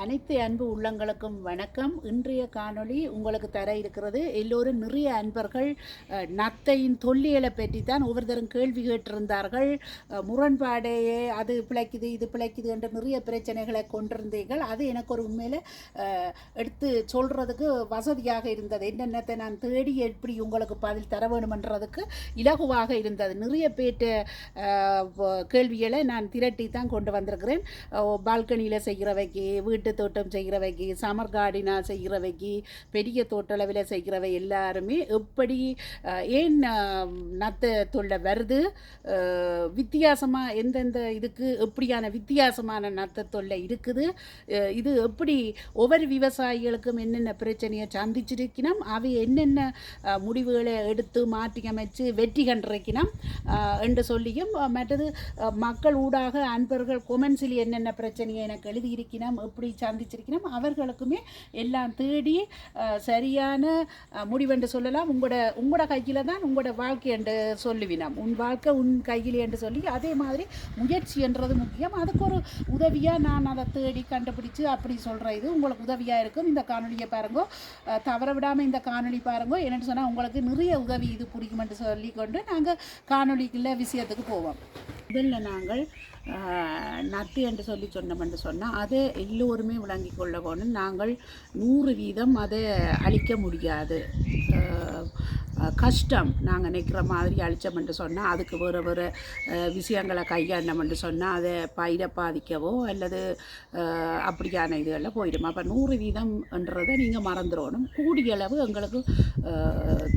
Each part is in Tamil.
அனைத்து அன்பு உள்ளங்களுக்கும் வணக்கம். இன்றைய காணொளி உங்களுக்கு தர இருக்கிறது. எல்லோரும் நிறைய அன்பர்கள் நத்தையின் தொல்லியலை பற்றி தான் ஒவ்வொருத்தரும் கேள்வி கேட்டிருந்தார்கள். அஹ், முரண்பாடையே அது பிழைக்குது இது பிழைக்குது என்ற நிறைய பிரச்சனைகளை கொண்டிருந்தீர்கள். அது எனக்கு ஒரு உண்மையில் எடுத்து சொல்கிறதுக்கு வசதியாக இருந்தது. என்னென்னத்தை நான் தேடி எப்படி உங்களுக்கு பதில் தர வேணுமென்றதுக்கு இலகுவாக இருந்தது. நிறைய பேற்ற கேள்விகளை நான் திரட்டி தான் கொண்டு வந்திருக்கிறேன். பால்கனியில் செய்கிறவைக்கு வீட்டு தோட்டம் செய்கிறவைக்கு சமர் கார்டினா செய்கிறவைக்கு பெரிய தோட்டளவில் செய்கிறவை எல்லாருமே எப்படி ஏன் நத்த தொல்லை வருது? வித்தியாசமாக எந்தெந்த இதுக்கு எப்படியான வித்தியாசமான நத்த தொல்லை இருக்குது? இது எப்படி ஒவ்வொரு விவசாயிகளுக்கும் என்னென்ன பிரச்சனையை சந்திச்சிருக்கணும் அவை என்னென்ன முடிவுகளை எடுத்து மாற்றி அமைச்சு வெற்றி கண்டிருக்கணும் என்று சொல்லியும் மற்றது மக்கள் ஊடாக அன்பர்கள் கொமெண்ட்ஸில் என்னென்ன பிரச்சனையை எனக்கு எழுதியிருக்கணும் எப்படி சந்திச்சிருக்கிறோம். அவர்களுக்குமே எல்லாம் தேடி சரியான முடிவென்று சொல்லலாம். உங்களோட உங்களோட கையில் தான் உங்களோட வாழ்க்கை என்று சொல்லுவினாம் உன் வாழ்க்கை உன் கையில் என்று சொல்லி அதே மாதிரி முயற்சி என்றது முக்கியம். அதுக்கு ஒரு உதவியாக நான் அதை தேடி கண்டுபிடிச்சு அப்படி சொல்கிற இது உங்களுக்கு உதவியாக இருக்கும். இந்த காணொலியை பாருங்கோ. தவற விடாமல் இந்த காணொலி பாருங்கோ. என்னென்னு சொன்னால் உங்களுக்கு நிறைய உதவி இது பிடிக்குமென்று சொல்லிக்கொண்டு நாங்கள் காணொளிக்குள்ள விஷயத்துக்கு போவோம். முதல்ல நாங்கள் நத்து என்று சொல்லி சொன்னோம் என்று சொன்னால் அதை எல்லோருமே விளங்கி கொள்ள வேணும் நாங்கள் நூறு வீதம் அதை அழிக்க முடியாது. கஷ்டம். நாங்கள் நிற்கிற மாதிரி அழிச்சோம் சொன்னால் அதுக்கு வேறு வேறு விஷயங்களை கையாண்டோம் சொன்னால் அதை பயிரை பாதிக்கவோ அல்லது அப்படியான இதுகளில் போயிடும். அப்போ நூறு வீதம் என்றதை நீங்கள் மறந்துடணும் கூடிய அளவு எங்களுக்கு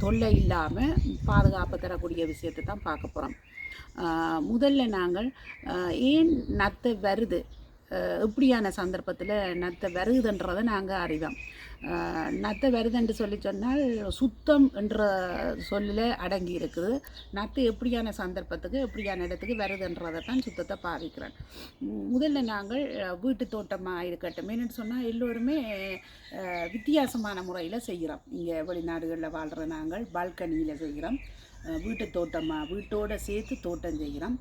தொல்லை இல்லாமல் பாதுகாப்பு தரக்கூடிய விஷயத்தை தான் பார்க்க போகிறோம் முதல்ல நாங்கள் ஏன் நத்தை வருது? இப்படியான சந்தர்ப்பத்தில் நத்தை வருதுன்றதை நாங்கள் அறிவோம். நத்தை வருதுன்னு சொல்லி சொன்னால் சுத்தம் என்ற சொல்லில் அடங்கி இருக்குது. நத்தை எப்படியான சந்தர்ப்பத்துக்கு எப்படியான இடத்துக்கு வருதுன்றதை தான் சுத்தத்தை பாதிக்கிறேன் முதல்ல நாங்கள் வீட்டு தோட்டமாக இருக்கட்டும். என்னென்னு சொன்னால் எல்லோருமே வித்தியாசமான முறையில் செய்கிறோம். இங்கே வெளிநாடுகளில் வாழ்கிற நாங்கள் பால்கனியில் செய்கிறோம். வீட்டு தோட்டமாக வீட்டோட சேர்த்து தோட்டம் செய்கிறோம்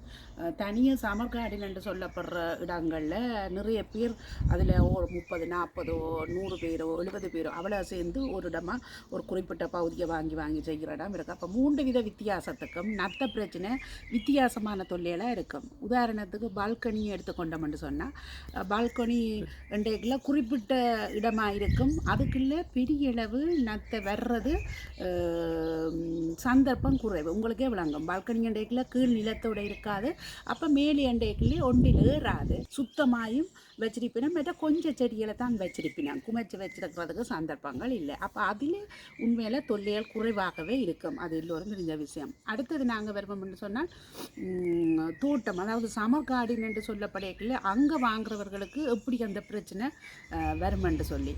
தனியாக சமர் கார்டன் என்று சொல்லப்படுற இடங்களில் நிறைய பேர் அதில் ஒரு முப்பது நாற்பதோ நூறு பேரோ எழுபது பேரோ அவ்வளோ சேர்ந்து ஒரு இடமா ஒரு குறிப்பிட்ட பகுதியை வாங்கி வாங்கி செய்கிற இடம் இருக்குது அப்போ மூன்று வித வித்தியாசத்துக்கும் நத்த பிரச்சனை வித்தியாசமான தொல்லையெல்லாம் இருக்கும். உதாரணத்துக்கு பால்கனியை எடுத்துக்கொண்டோம்னு சொன்னால் பால்கனி இன்றைக்குள்ள குறிப்பிட்ட இடமாக இருக்கும். அதுக்குள்ளே பெரிய அளவு நத்தை வர்றது சந்தர்ப்பம் சந்தர்ப்பம் குறைவு. உங்களுக்கே விளங்கும். பால்கனி அண்டைக்குள்ள கீழ் நிலத்தோட இருக்காது. அப்போ மேலே அண்டைக்குள்ளே ஒன்றில் ஏறாது. சுத்தமாயும் வச்சிருப்பினோம் மற்ற கொஞ்சம் செடிகளை தான் வச்சிருப்பினோம். குமைச்சு வச்சிருக்கிறதுக்கு சந்தர்ப்பங்கள் இல்லை. அப்போ அதில் உண்மையில் தொல்லைகள் குறைவாகவே இருக்கும். அது எல்லோரும் தெரிஞ்ச விஷயம். அடுத்தது நாங்கள் வருவோம்னு சொன்னால் தோட்டம். அதாவது சமர் கார்டன் என்று சொல்லப்படையக்குள்ள அங்கே வாங்குறவர்களுக்கு எப்படி அந்த பிரச்சனை வருமென்று சொல்லி.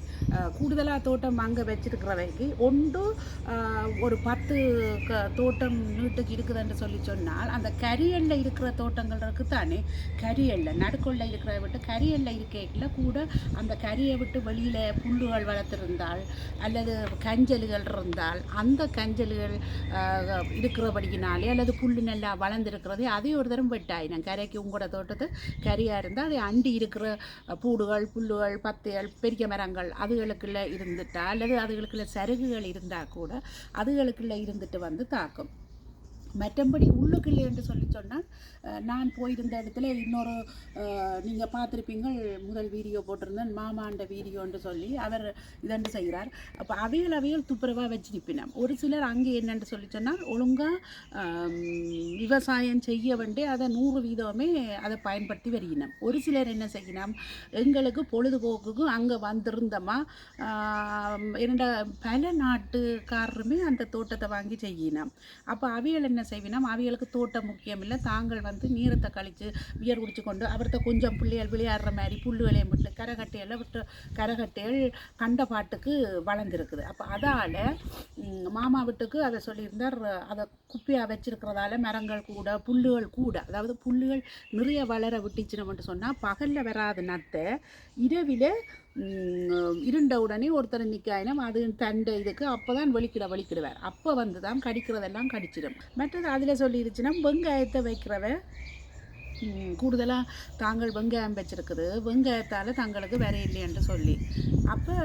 கூடுதலாக தோட்டம் அங்கே வச்சிருக்கிறவைக்கு ஒன்று ஒரு பத்து க தோட்டம் நீட்டுக்கு இருக்குதுன்னு சொல்லி சொன்னால் அந்த கரியல்ல இருக்கிற தோட்டங்கள் இருக்கு தானே கரியல்ல நடுக்கொள்ள இருக்கிறத விட்டு கரியல்ல இருக்கல கூட அந்த கரியை விட்டு வெளியில் புல்லுகள் வளர்த்துருந்தால் அல்லது கஞ்சல்கள் இருந்தால் அந்த கஞ்சல்கள் இருக்கிறபடியினாலே அல்லது புல்லு நல்லா வளர்ந்துருக்கிறதே அதே ஒரு தரம் வெட்டாயினம் கரைக்கு உங்களோட தோட்டத்து கரியாக இருந்தால் அதை அண்டி இருக்கிற பூடுகள் புல்லுகள் பத்தைகள் பெரிய மரங்கள் அதுகளுக்குள்ள இருந்துட்டா அல்லது அதுகளுக்குள்ள சருகுகள் இருந்தால் கூட அதுகளுக்குள்ள இருந்துட்டு வந்து தாக்கும். மற்றபடி உள்ளுக்குள்ளே என்று சொல்லி சொன்னால் நான் போயிருந்த இடத்துல இன்னொரு நீங்கள் பார்த்துருப்பீங்க முதல் வீடியோ போட்டிருந்தேன் மாமாண்ட வீடியோன்னு சொல்லி அவர் இதென்று செய்கிறார். அப்போ அவையில் அவையில் துப்புரவாக நிற்பினோம் ஒரு சிலர் அங்கே என்னென்று சொல்லி சொன்னால் ஒழுங்காக விவசாயம் செய்ய வேண்டிய அதை நூறு வீதமே அதை பயன்படுத்தி வருகினோம். ஒரு சிலர் என்ன செய்யணும் எங்களுக்கு பொழுதுபோக்குக்கு அங்கே வந்திருந்தோமா என்னோட பல நாட்டுக்காரருமே அந்த தோட்டத்தை வாங்கி செய்யினோம் அப்போ அவையில் என்ன செய்வினோம் அவியலுக்கு தோட்டம் முக்கியம் இல்லை. தாங்கள் வந்து நீரத்தை கழித்து வியர் குடிச்சு கொண்டு அவர்த்த கொஞ்சம் பிள்ளைகள் விளையாடுற மாதிரி புல் விளையம் விட்டு கரகட்டையெல்லாம் விட்டு கரகட்டைகள் கண்ட பாட்டுக்கு வளர்ந்துருக்குது. அப்போ அதால் மாமா வீட்டுக்கு அதை சொல்லியிருந்தார். அதை குப்பையாக வச்சிருக்கிறதால மரங்கள் கூட புல்லுகள் கூட அதாவது புல்லுகள் நிறைய வளர விட்டுச்சுன்னு சொன்னால் பகலில் வராத நத்தை இரவில் இருண்ட உடனே ஒருத்தர் நிற்காயினும் அது தண்டை இதுக்கு அப்போ தான் வலிக்கிட வலிக்கிடுவார். அப்போ வந்து தான் கடிக்கிறதெல்லாம் கடிச்சிடும். மற்றது அதில் சொல்லிடுச்சுன்னா வெங்காயத்தை வைக்கிறவ கூடுதலாக தாங்கள் வெங்காயம் வச்சிருக்குது. வெங்காயத்தால் தங்களுக்கு வேற இல்லைன்னு சொல்லி. அப்போ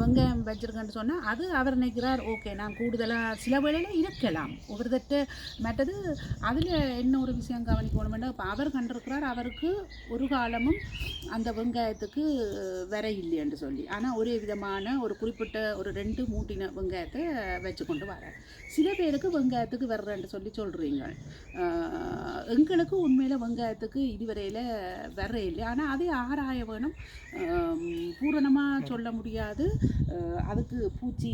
வெங்காயம் வச்சிருக்கேன்னு சொன்னால் அது அவர் நினைக்கிறார் ஓகே நான் கூடுதலாக சில வேளையில் இருக்கலாம். ஒருத்தட்ட மற்றது அதில் என்ன ஒரு விஷயம் கவனிக்கணும்னா இப்போ அவர் கண்டிருக்கிறார் அவருக்கு ஒரு காலமும் அந்த வெங்காயத்துக்கு விர இல்லைன்னு சொல்லி. ஆனால் ஒரே விதமான ஒரு குறிப்பிட்ட ஒரு ரெண்டு மூட்டின வெங்காயத்தை வச்சு கொண்டு வரார். சில பேருக்கு வெங்காயத்துக்கு வர்றேன்னு சொல்லி சொல்கிறீங்க எங்களுக்கு உண்மையில் வெங்காயத்துக்கு இதுவரையில் வர இல்லை. ஆனால் அதே ஆராய வேணும் பூரணமாக சொல்ல முடியாது. அதுக்கு பூச்சி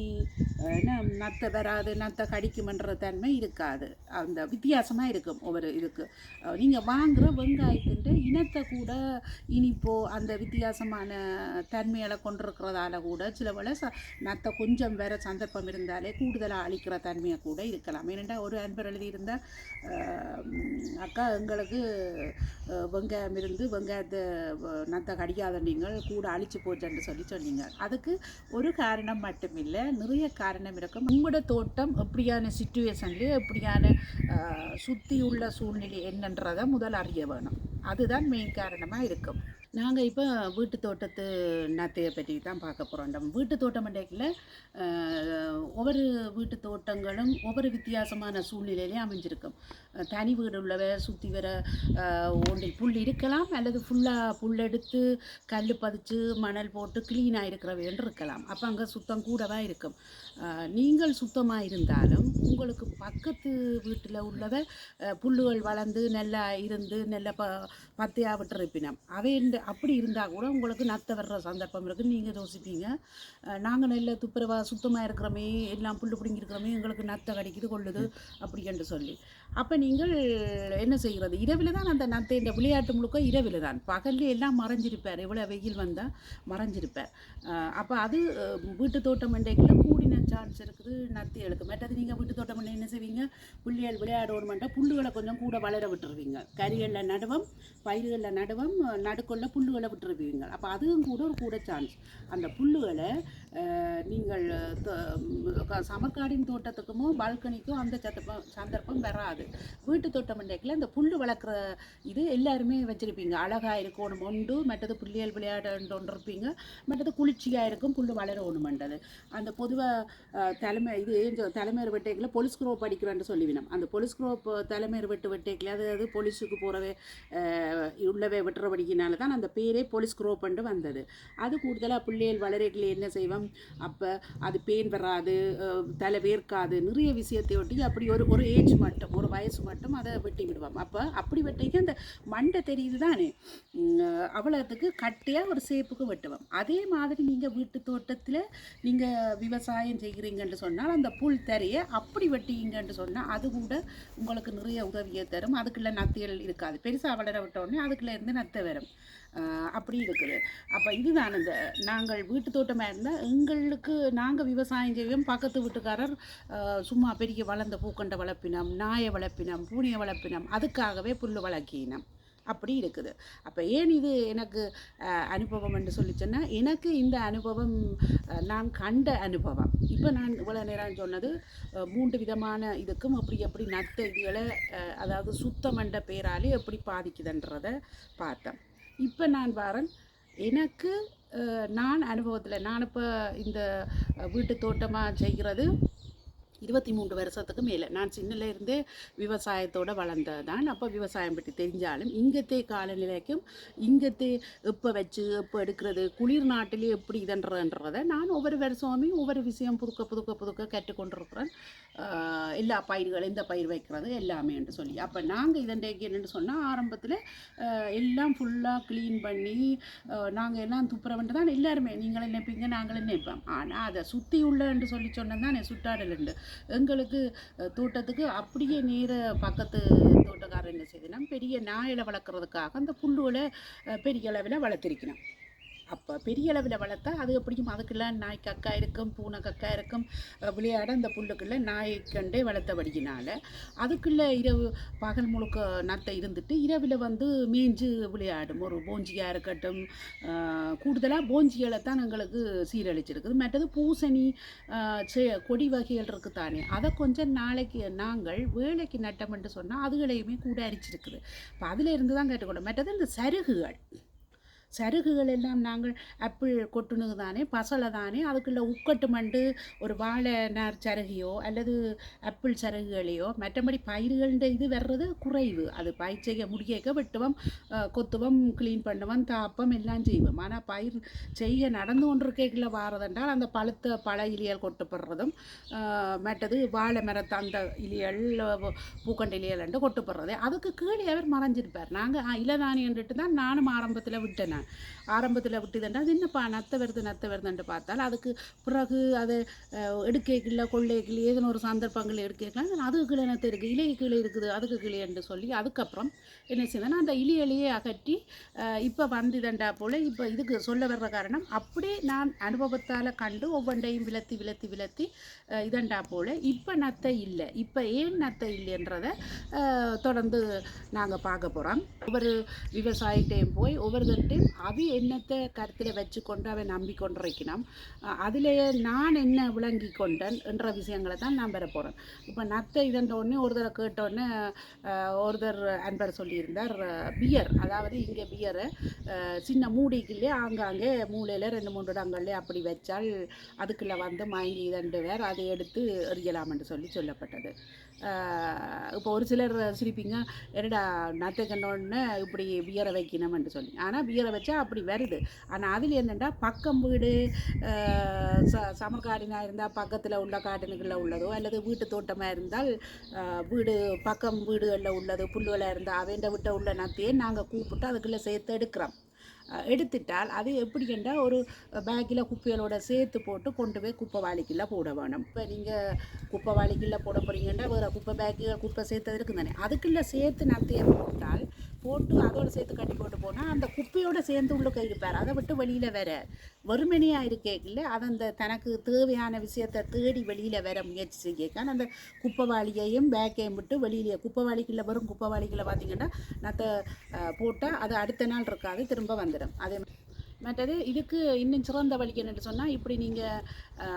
என்ன நத்தை வராது நத்தை கடிக்குமன்ற தன்மை இருக்காது. அந்த வித்தியாசமாக இருக்கும் ஒவ்வொரு இதுக்கு. நீங்கள் வாங்குகிற வெங்காயத்தின் இனத்தை கூட இனிப்போ அந்த வித்தியாசமான தன்மையில் கொண்டிருக்கிறதால கூட சில வேளை ச நத்தை கொஞ்சம் வேறு சந்தர்ப்பம் இருந்தாலே கூடுதலாக அழிக்கிற தன்மை தன்மையை கூட இருக்கலாம். ஏனென்றால் ஒரு அன்பர் எழுதியிருந்தால் அக்கா எங்களுக்கு வெங்காயம் இருந்து வெங்காயத்தை நத்த நத்தை கடிக்காத நீங்கள் கூட அழிச்சு போச்சுன்னு சொல்லி சொன்னீங்க. அதுக்கு ஒரு காரணம் மட்டும் இல்லை நிறைய காரணம் இருக்கும். உங்களோட தோட்டம் எப்படியான சுச்சுவேஷன்லேயே எப்படியான சுற்றி உள்ள சூழ்நிலை என்னன்றதை முதல் அறிய வேணும். அதுதான் மெயின் காரணமாக இருக்கும். நாங்கள் இப்போ வீட்டு தோட்டத்து நத்தையை பற்றி தான் பார்க்க போகிறோம் நம்ம வீட்டு தோட்டம் பண்டிகையில் ஒவ்வொரு வீட்டு தோட்டங்களும் ஒவ்வொரு வித்தியாசமான சூழ்நிலையிலே அமைஞ்சிருக்கும். தனி வீடு உள்ளவ சுற்றி வர ஒன்றில் புல் இருக்கலாம் அல்லது ஃபுல்லாக புல் எடுத்து கல் பதிச்சு மணல் போட்டு க்ளீனாக இருக்கிறவைன்னு இருக்கலாம். அப்போ அங்கே சுத்தம் கூடவா இருக்கும். நீங்கள் சுத்தமாக இருந்தாலும் உங்களுக்கு பக்கத்து வீட்டில் உள்ளவ புல்லுகள் வளர்ந்து நல்லா இருந்து நல்ல ப பத்தையாக விட்டுருப்பினம். அவை இந்த- அப்படி இருந்தால் கூட உங்களுக்கு நத்த வர்ற சந்தர்ப்பம் இருக்குது நீங்கள் யோசிப்பீங்க. நாங்கள் நல்ல துப்புரவா சுத்தமாக இருக்கிறோமே எல்லாம் புல்லு பிடிங்கிருக்கிறோமே எங்களுக்கு நத்தை கிடைக்குது கொள்ளுது அப்படி என்று சொல்லி. அப்போ நீங்கள் என்ன செய்கிறது? இரவில் தான் அந்த நத்தை இந்த விளையாட்டு முழுக்க இரவில் தான். பகல்ல எல்லாம் மறைஞ்சிருப்பார். எவ்வளோ வெயில் வந்தால் மறைஞ்சிருப்பார். அப்போ அது வீட்டு தோட்டம் மண்டைக்குள்ள கூடின சான்ஸ் இருக்குது. நத்தைகளுக்கு மற்றது நீங்கள் வீட்டு தோட்டம் மண்டை என்ன செய்வீங்க? புள்ளிகள் விளையாடணுமெண்டா புல்லுகளை கொஞ்சம் கூட வளர விட்டுருவீங்க. கறிகளில் நடுவம் பயிர்களில் நடுவம் நடுக்கொள்ள புல்லுகளை விட்டுருப்பீங்க அப்போ அதுவும் கூட ஒரு கூட சான்ஸ் அந்த புல்லுகளை நீங்கள் சமர்காடின் தோட்டத்துக்குமோ பால்கனிக்கும் அந்த சந்தர்ப்பம் சந்தர்ப்பம் வராது. வீட்டு தோட்டம் மண்டைக்கில் இந்த புல் வளர்க்குற இது எல்லாருமே வச்சுருப்பீங்க. அழகாக இருக்கணும் ஒன்று மற்றது புள்ளியல் விளையாட இருப்பீங்க மற்றது குளிர்ச்சியாக இருக்கும் புல் வளர ஒன்றுமண்டது அந்த பொதுவாக தலைமை இது தலைமையர் வெட்டைக்கில் பொலிஸ் குரோப் படிக்கிறேன்னு சொல்லிவினோம் அந்த பொலிஸ் குரோப் தலைமையர் வெட்டு வெட்டைக்கில் அதாவது பொலிஸுக்கு போகிறவே உள்ளவே வெட்டுறபடிக்கினால தான் அந்த பேரே பொலிஸ் குரோப்ன்ட்டு வந்தது. அது கூடுதலாக பிள்ளைகள் வளரைக்கில் என்ன செய்வோம்? அப்போ அது பேன் வராது தலை வேர்க்காது நிறைய விஷயத்தை ஒட்டி அப்படி ஒரு ஒரு ஏஜ் மட்டும் ஒரு வயசு மட்டும் அதை வெட்டி விடுவோம் அப்போ அப்படி வெட்டிக்கு அந்த மண்டை தெரியுது தானே? அவ்வளோத்துக்கு கட்டியாக ஒரு சேப்புக்கு வெட்டுவோம். அதே மாதிரி நீங்கள் வீட்டு தோட்டத்தில் நீங்கள் விவசாயம் செய்கிறீங்கன்னு சொன்னால் அந்த புல் தரையை அப்படி வெட்டிங்கன்னு சொன்னால் அது கூட உங்களுக்கு நிறைய உதவியை தரும். அதுக்குள்ளே நத்தியல் இருக்காது. பெருசாக வளர விட்டோடனே அதுக்குள்ளேருந்து நத்தை வரும். அப்படி இருக்குது. அப்போ இதுதான் இந்த நாங்கள் வீட்டு தோட்டமாக இருந்தால் எங்களுக்கு நாங்கள் விவசாயம் செய்வோம். பக்கத்து வீட்டுக்காரர் சும்மா பெரிய வளர்ந்த பூக்கண்டை வளர்ப்பினம் நாயை வளர்ப்பினம் பூனையை வளர்ப்பினம் அதுக்காகவே புல் வளர்க்கினம். அப்படி இருக்குது. அப்போ ஏன் இது எனக்கு அனுபவம் என்று சொல்லி சொன்னால் எனக்கு இந்த அனுபவம் நான் கண்ட அனுபவம். இப்போ நான் இவ்வளோ நேரம் சொன்னது மூன்று விதமான இதுக்கும் அப்படி எப்படி நத்த இதுகளை அதாவது சுத்தம் என்ற பேராலே எப்படி பாதிக்குதுன்றதை பார்த்தேன் இப்போ நான் வரேன். எனக்கு நான் அனுபவத்தில் நான் இப்போ இந்த வீட்டு தோட்டமாக செய்கிறது இருபத்தி மூன்று வருஷத்துக்கு மேலே. நான் சின்னல இருந்தே விவசாயத்தோட வளர்ந்தது தான் அப்போ விவசாயம் பற்றி தெரிஞ்சாலும் இங்கத்தே காலநிலைக்கும் இங்கத்தே எப்போ வச்சு எப்போ எடுக்கிறது குளிர் நாட்டிலே எப்படி இதன்றதுன்றதை நான் ஒவ்வொரு வருஷமே ஒவ்வொரு விஷயம் புதுக்க புதுக்க புதுக்க கற்றுக்கொண்டிருக்கிறேன். எல்லா பயிர்களும் இந்த பயிர் வைக்கிறது எல்லாமே என்று சொல்லி. அப்போ நாங்கள் இதண்டைக்கு என்னென்னு சொன்னால் ஆரம்பத்தில் எல்லாம் ஃபுல்லாக க்ளீன் பண்ணி நாங்கள் எல்லாம் துப்புரவுண்டு தான் எல்லாருமே நீங்களும் நினைப்பீங்க நாங்களும் நினைப்போம். ஆனால் அதை சுற்றி உள்ளன்னு சொல்லி சொன்னது தான் சுட்டாடலுண்டு எங்களுக்கு தோட்டத்துக்கு அப்படியே நேர பக்கத்து தோட்டக்காரர் என்ன செய்யணும் பெரிய நாயில வளர்க்குறதுக்காக அந்த புல்லுகளை பெரிய அளவில் வளர்த்திருக்கணும் அப்போ பெரிய அளவில் வளர்த்தா அது எப்படியும் அதுக்குள்ள நாய் கக்கா இருக்கும் பூனை கக்கா இருக்கும் விளையாட அந்த புல்லுக்குள்ள நாய் கண்டே வளர்த்தபடியினால அதுக்குள்ள இரவு பகல் முழுக்க நத்தை இருந்துட்டு இரவில் வந்து மேய்ஞ்சு விளையாடும். ஒரு போஞ்சியாக இருக்கட்டும் கூடுதலாக போஞ்சிகளை தான் எங்களுக்கு சீரழிச்சிருக்குது. மற்றது பூசணி செ- கொடி வகைகள் இருக்குது தானே அதை கொஞ்சம் நாளைக்கு நாங்கள் வேலைக்கு நட்டம்னு சொன்னால் அதுகளையுமே கூட அரிச்சிருக்குது. இப்போ அதில் இருந்து தான் கேட்டுக்கொண்டோம். மற்றது இந்த சருகுகள். சருகுகள் எல்லாம் நாங்கள் ஆப்பிள் கொட்டுனது தானே பசலை தானே அதுக்குள்ள உக்கட்டு மண்டு ஒரு வாழை நார் சருகையோ அல்லது ஆப்பிள் சருகுகளையோ மற்றபடி பயிர்கள்ன்ற இது வர்றது குறைவு. அது பயிர் செய்ய முடியக்க வெட்டுவோம் கொத்துவோம் க்ளீன் பண்ணுவோம் தாப்பம் எல்லாம் செய்வோம். ஆனால் பயிர் செய்ய நடந்து கொண்டிருக்கைக்குள்ள வாரதென்றால் அந்த பழுத்த பழ இலியல் கொட்டுப்படுறதும் மற்றது வாழை மரத்தந்த இலியல் பூக்கண்ட இலியல் என்று கொட்டுப்படுறது அதுக்கு கீழே அவர் மறைஞ்சிருப்பார். நாங்கள் இளதானியன்ட்டு தான் நானும் ஆரம்பத்தில் விட்டேன் நான் ஆரம்பத்தில் விட்டுதுண்டா அது என்னப்பா நத்த வருது நத்த வருதுன்ட்டு பார்த்தால் அதுக்கு பிறகு அதை எடுக்கைக்குள்ள கொள்ளைக்குள்ள ஏதோ ஒரு சந்தர்ப்பங்கள் எடுக்கலாம் அதுக்கு கீழே நத்த இருக்குது இலை கீழே இருக்குது அதுக்கு கீழே என்று சொல்லி அதுக்கப்புறம் என்ன செய்தேன்னா அந்த இலையிலேயே அகற்றி இப்போ வந்துதண்டா போல் இப்போ இதுக்கு சொல்ல வர்ற காரணம் அப்படியே நான் அனுபவத்தால் கண்டு ஒவ்வொன்றையும் விலத்தி விலத்தி விலத்தி இதண்டா போல் இப்போ நத்தை இல்லை. இப்போ ஏன் நத்தை இல்லைன்றதை தொடர்ந்து நாங்கள் பார்க்க போகிறோம் ஒவ்வொரு விவசாயிட்டையும் போய் ஒவ்வொருத்தர்கிட்டையும் அவி என்னத்தை கருத்தில் வச்சு கொண்டு அவன் நம்பி கொண்டிருக்கணும் அதிலேயே நான் என்ன விளங்கி கொண்டேன் என்ற விஷயங்களை தான் நான் பெற போகிறேன் இப்போ நத்தை இதன்றோடனே ஒருத்தரை கேட்டோடனே ஒருத்தர் அன்பர் சொல்லியிருந்தார் பியர். அதாவது இங்கே பியரை சின்ன மூடிக்குள்ளே ஆங்காங்கே மூலையில் ரெண்டு மூன்று இடங்கள்லேயே அப்படி வச்சால் அதுக்குள்ளே வந்து மயங்கி இதண்டு வேறு அதை எடுத்து எறியலாம் என்று சொல்லி சொல்லப்பட்டது. இப்போ ஒரு சிலர் சிரிப்பீங்க என்னடா நத்தை கண்டோன்னு இப்படி பியரை வைக்கணும்னு சொல்லி. ஆனால் பியரை வச்சா அப்படி வருது. ஆனால் அதில் என்னென்னா பக்கம் வீடு ச சமர்காடினாக இருந்தால் பக்கத்தில் உள்ள காட்டினுக்குள்ளே உள்ளதோ அல்லது வீட்டு தோட்டமாக இருந்தால் வீடு பக்கம் வீடுகளில் உள்ளது புல்லுகளாக இருந்தால் அவைண்ட விட்ட உள்ள நத்தையே நாங்கள் கூப்பிட்டு அதுக்குள்ளே சேர்த்து எடுக்கிறோம். எடுத்துட்டால் அது எப்படி என்றால் ஒரு பேக்கில் குப்பைகளோட சேர்த்து போட்டு கொண்டு போய் குப்பை வாளிக்குள்ளே போட வேணும். இப்போ நீங்கள் குப்பை வாளிக்குள்ளே போட போகிறீங்கன்னா வேறு குப்பை பேக்கு குப்பை சேர்த்தது இருக்குது தானே அதுக்குள்ளே சேர்த்து நத்தையை போட்டால் போட்டு அதோட சேர்த்து கட்டி போட்டு போனால் அந்த குப்பையோட சேர்ந்து உள்ள கை இருப்பார். அதை விட்டு வெளியில் வர வெறுமனையாக இருக்கேக்கில்ல அதை அந்த தனக்கு தேவையான விஷயத்தை தேடி வெளியில் வர முயற்சி செய்யக்கான அந்த குப்பைவாளியையும் பேக்கையும் விட்டு வெளியிலே குப்பைவாளிக்குள்ளே வரும் குப்பைவாளிக்குள்ளே பார்த்தீங்கன்னா நத்தை போட்டால் அது அடுத்த நாள் இருக்காது திரும்ப வந்துடும் அதே மற்றது இதுக்கு இன்னும் சிறந்த வழி என்னென்னு சொன்னால் இப்படி நீங்கள்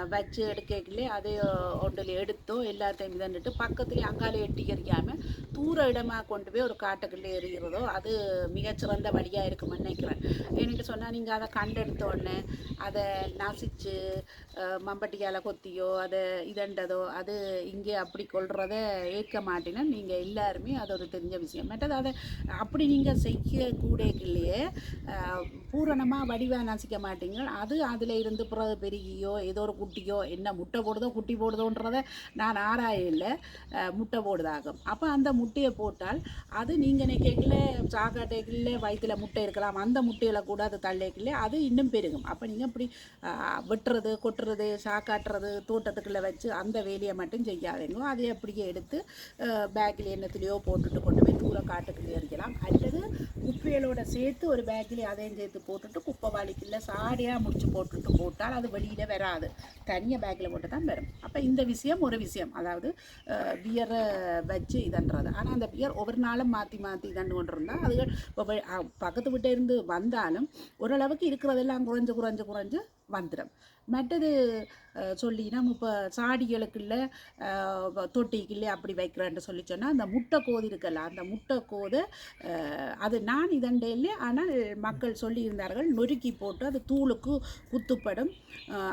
வச்சு எடுக்கலே அதை ஒன்றில் எடுத்தோ எல்லாத்தையும் இதன்னுட்டு பக்கத்துலேயே அங்காலே எட்டி எரிக்காமல் தூர இடமாக கொண்டு போய் ஒரு காட்டுக்குள்ளே எறிகிறதோ அது மிகச்சிறந்த வழியாக இருக்கும்னு நினைக்கிறேன் ஏன்னுட்டு சொன்னால் நீங்கள் அதை கண்டெடுத்த உடனே அதை நசிச்சு மம்பட்டியால் கொத்தியோ அதை இதண்டதோ அது இங்கே அப்படி கொள்றத ஏற்க மாட்டேன்னா நீங்கள் எல்லாருமே அது ஒரு தெரிஞ்ச விஷயம் மற்றது அதை அப்படி நீங்கள் செய்யக்கூடியலையே பூரணமாக வடிவாக நசிக்க மாட்டீங்க அது அதில் இருந்து பிறகு பெருகியோ ஏதோ ஒரு குட்டியோ என்ன முட்டை போடுதோ குட்டி போடுதோன்றதை நான் ஆராயல முட்டை போடுதாகும். அப்போ அந்த முட்டையை போட்டால் அது நீங்கள் நினைக்கல சாக்காட்டைக்கில் வயிற்றுல முட்டை இருக்கலாம். அந்த முட்டையில் கூட அது தள்ளைக்குள்ள அது இன்னும் பெருகும். அப்போ நீங்கள் இப்படி வெட்டுறது கொட்டுறது சாக்காட்டுறது தோட்டத்துக்குள்ளே வச்சு அந்த வேலையை மட்டும் செய்யாதீங்க. அதை அப்படியே எடுத்து பேக்கில் எண்ணத்துலேயோ போட்டுட்டு கொண்டு போய் தூர காட்டுக்குள்ளே இருக்கலாம் அல்லது குப்பைகளோட சேர்த்து ஒரு பேக்கில் அதையும் சேர்த்து போட்டுட்டு குப்பை வாளிக்குள்ள சாடியாக முடிச்சு போட்டுட்டு போட்டால் அது வெளியில் வராது. தனியாக பேக்கில் போட்டு தான் வரும் அப்போ இந்த விஷயம் ஒரு விஷயம். அதாவது பியரை வச்சு இதன்றது. ஆனால் அந்த பியர் ஒவ்வொரு நாளும் மாற்றி மாற்றி இதண்டு கொண்டு இருந்தால் அது பக்கத்து விட்டே இருந்து வந்தாலும் ஓரளவுக்கு இருக்கிறதெல்லாம் குறைஞ்சு குறைஞ்சு குறைஞ்சு வந்துடும் மற்றது சொல்லினா இப்போ சாடிகளுக்குள்ள தொட்டிக்குள்ளே அப்படி வைக்கிறேன்னு சொல்லி சொன்னால் அந்த முட்டை கோது இருக்கல அந்த முட்டை கோதை அது நான் இதண்டையில் ஆனால் மக்கள் சொல்லியிருந்தார்கள் நொறுக்கி போட்டு அது தூளுக்கு குத்துப்படும்.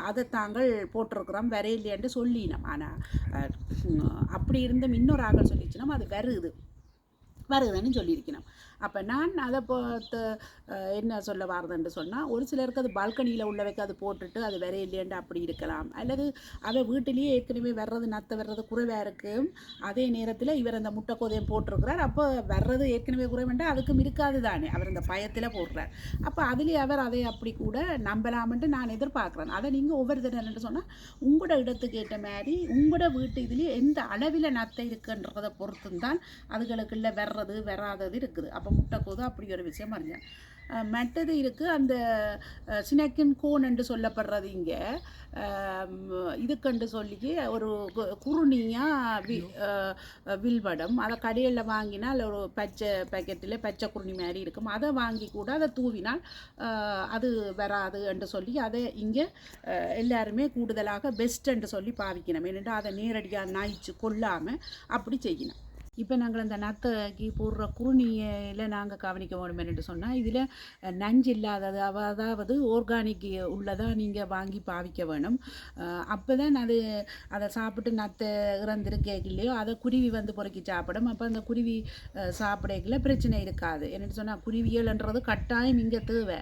அதை தாங்கள் போட்டிருக்கிறோம் வரையிலேன்னு சொல்லினோம். ஆனால் அப்படி இருந்தும் இன்னொரு ஆக்கள் சொல்லிச்சுனா அது வருது வருதுன்னு சொல்லியிருக்கணும். அப்போ நான் அதை பார்த்து என்ன சொல்ல வாரதுன்னு சொன்னால் ஒரு சிலருக்கு அது பால்கனியில் உள்ளவைக்கு அது போட்டுட்டு அது வேற இல்லையாண்டு அப்படி இருக்கலாம். அல்லது அதை வீட்டிலேயே ஏற்கனவே வர்றது நத்த வர்றது குறைவாக இருக்கும் அதே நேரத்தில் இவர் அந்த முட்டைக்கோதையும் போட்டிருக்கிறார். அப்போ வர்றது ஏற்கனவே குறைவேண்டா அதுக்கும் இருக்காது தானே. அவர் அந்த பயத்தில் போடுறார். அப்போ அதுலேயே அவர் அதை அப்படி கூட நம்பலாமன்ட்டு நான் எதிர்பார்க்குறேன். அதை நீங்கள் ஒவ்வொரு தினம் சொன்னால் உங்களோட இடத்துக்கு ஏற்ற மாதிரி உங்களோட வீட்டு இதுலேயே எந்த அளவில் நத்தை இருக்குன்றதை பொறுத்து தான் அதுகளுக்குள்ள வர்றது வராதது இருக்குது. அப்போ முட்டைக்கோது அப்படி ஒரு விஷயம் அறிஞ்சேன் மற்றது இருக்குது அந்த சினக்கின் கோன் என்று சொல்லப்படுறது இங்கே. இதுக்கண்டு சொல்லி ஒரு கு- குறுணியா வி அஹ், வில்வடம். அதை கடையில் வாங்கினால் ஒரு பச்சை பேக்கெட்டில் பச்சை குருணி மாதிரி இருக்கும். அதை வாங்கி கூட அதை தூவினால் அது வராது என்று சொல்லி அதை இங்கே எல்லாருமே கூடுதலாக பெஸ்ட் என்று சொல்லி பாவிக்கணும். ஏனென்றால் அதை நேரடியாக நாய்ச்சி கொள்ளாமல் அப்படி செய்யணும். இப்போ நாங்கள் அந்த நத்தைக்கு போடுற குருணியில் நாங்கள் கவனிக்க வேணும் என்று சொன்னால் இதில் நஞ்சு இல்லாதது அதாவது ஆர்கானிக் உள்ளதாக நீங்கள் வாங்கி பாவிக்க வேணும். அப்போ தான் அது அதை சாப்பிட்டு நத்தை இறந்துருக்கேக்கில்லையோ அதை குருவி வந்து பொறுக்கி சாப்பிடும். அப்போ அந்த குருவி சாப்பிடக்குள்ள பிரச்சனை இருக்காது. என்னென்னு சொன்னால் குருவியல்ன்றது கட்டாயம் இங்கே தேவை.